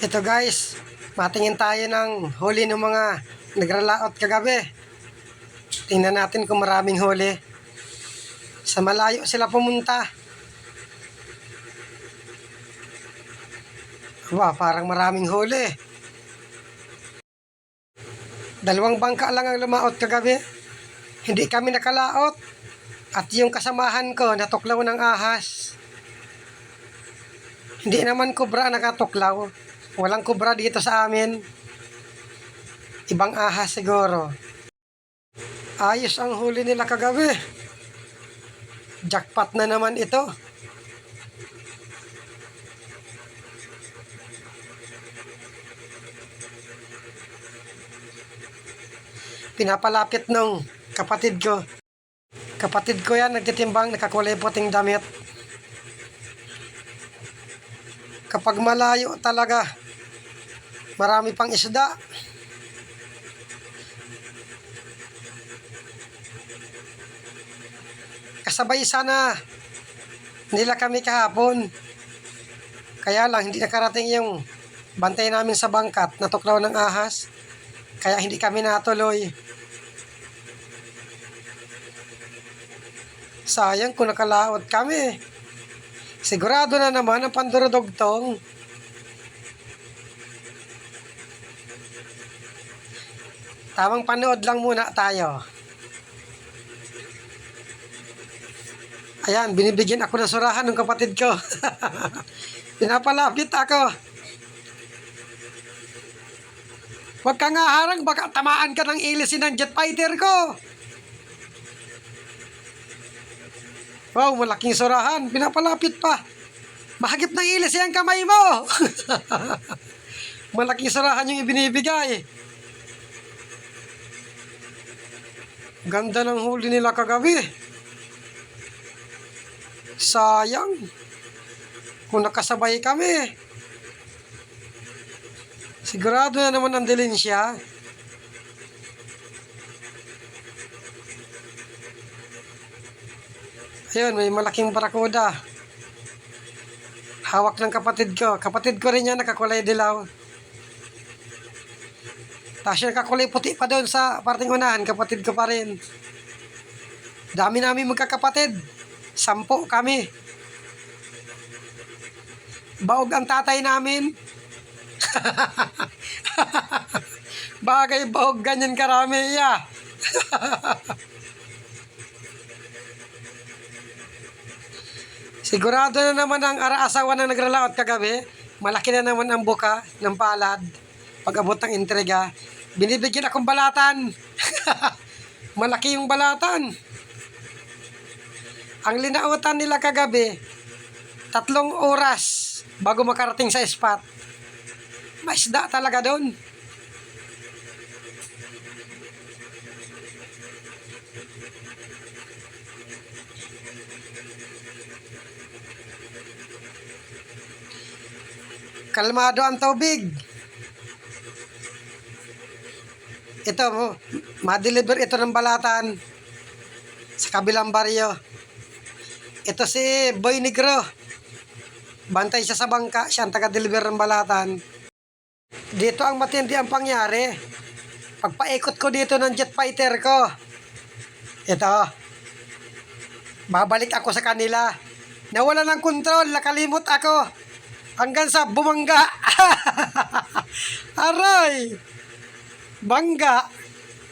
Ito guys, matingin tayo ng huli ng mga nagralaot kagabi. Tingnan natin kung maraming huli. Sa malayo sila pumunta. Aba, parang maraming huli. Dalawang bangka lang ang lumaot kagabi. Hindi kami nakalaot. At yung kasamahan ko natuklaw ng ahas. Hindi naman kubra nakatuklaw. Walang kubra dito sa amin. Ibang ahas siguro. Ayos ang huli nila kagabi. Jackpot na naman ito. Pinapalapit nung kapatid ko. Kapatid ko yan, nagtitimbang, nakakulay puting damit. Kapag malayo talaga, marami pang isda. Kasabay sana nila kami kahapon. Kaya lang, hindi nakarating yung bantay namin sa bangkat, natuklaw ng ahas. Kaya hindi kami natuloy. Sayang kung nakalaot kami. Sigurado na naman ang pandurudugtong. Tamang panood lang muna tayo. Ayan, binibigyan ako ng surahan ng kapatid ko. Pinapalapit ako. Huwag ka nga harang, baka tamaan ka ng ilisin ng jet fighter ko. Wow, malaking surahan. Pinapalapit pa. Mahagip ng ilis yung kamay mo. malaking surahan yung ibinibigay. Ganda ng huli nila kagabi. Sayang. Kung nakasabay kami. Sigurado na naman ang dilin. Ayun, may malaking barakuda. Hawak ng kapatid ko. Kapatid ko rin yan, nakakulay dilaw. Tapos yung nakakulay puti pa doon sa parting unahan, kapatid ko pa rin. Dami namin magkakapatid. Sampo kami. Baog ang tatay namin. Bagay baog ganyan karami, yeah. Sigurado na naman ang ara-asawa na nagralaot kagabi. Malaki na naman ang buka ng palad. Pag abot ng entrega, binibigyan akong balatan. Malaki yung balatan. Ang linautan nila kagabi, tatlong oras bago makarating sa spot. May isda talaga doon. Kalmado ang tubig. Ito, mo, ma-deliver ito ng balatan sa kabilang baryo. Ito si Boy Negro. Bantay siya sa bangka, siya ang taga-deliver ng balatan. Dito ang matindi ang pangyari. Pagpaikot ko dito ng jet fighter ko. Ito. Babalik ako sa kanila. Nawala ng kontrol, nakalimot ako. Hanggang sa bumangga. Aray! Bangga.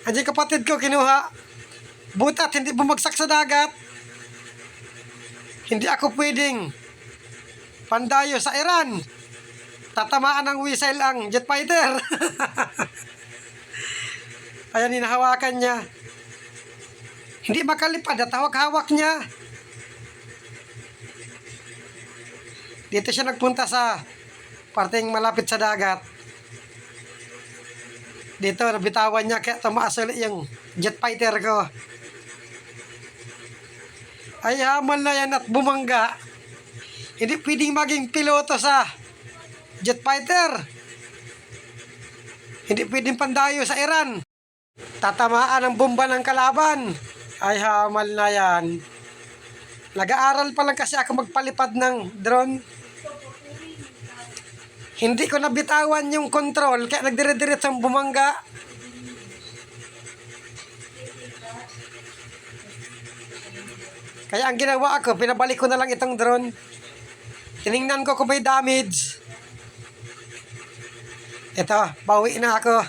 Andiyan kapatid ko kinuha. Butat, hindi bumagsak sa dagat. Hindi ako pwedeng pandayo sa Iran. Tatamaan ng whistle ang jet fighter. Ayan, hinahawakan niya. Hindi makalipad at hawak-hawak niya. Dito siya nagpunta sa parteng malapit sa dagat. Dito, nabitawan niya kaya tumaas ulit yung jet fighter ko. Ay, hamal na yan at bumangga. Hindi pwedeng maging piloto sa jet fighter. Hindi pwedeng pandayo sa Iran. Tatamaan ang bomba ng kalaban. Ay, hamal na yan. Nag-aaral pa lang kasi ako magpalipad ng drone. Hindi ko nabitawan yung control kaya nagdire-diretsong bumangga. Kaya ang ginawa ko, pinabalik ko na lang itong drone. Tiningnan ko kung may damage. Ito, bawi na ako.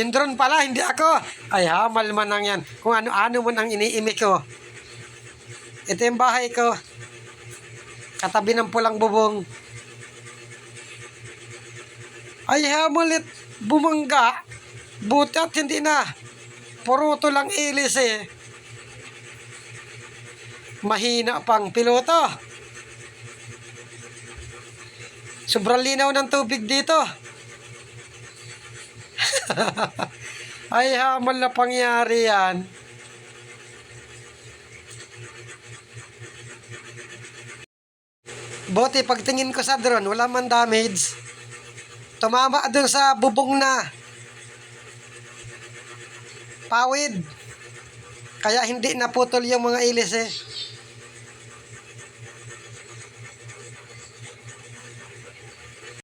Yung drone pala, hindi ako. Ay, hamal man lang yan. Kung ano-ano man ang iniimi ko. Ito yung bahay ko. Katabi ng pulang bubong. Ay, hamalit. Bumangga. Buti at hindi na. Puruto lang ilis eh. Mahina pang piloto. Sobrang linaw ng tubig dito. Ay, hamal na pangyari yan. Bote, pagtingin ko sa drone, wala man damage. Tumama dun sa bubong na. Pawid. Kaya hindi naputol yung mga ilis eh.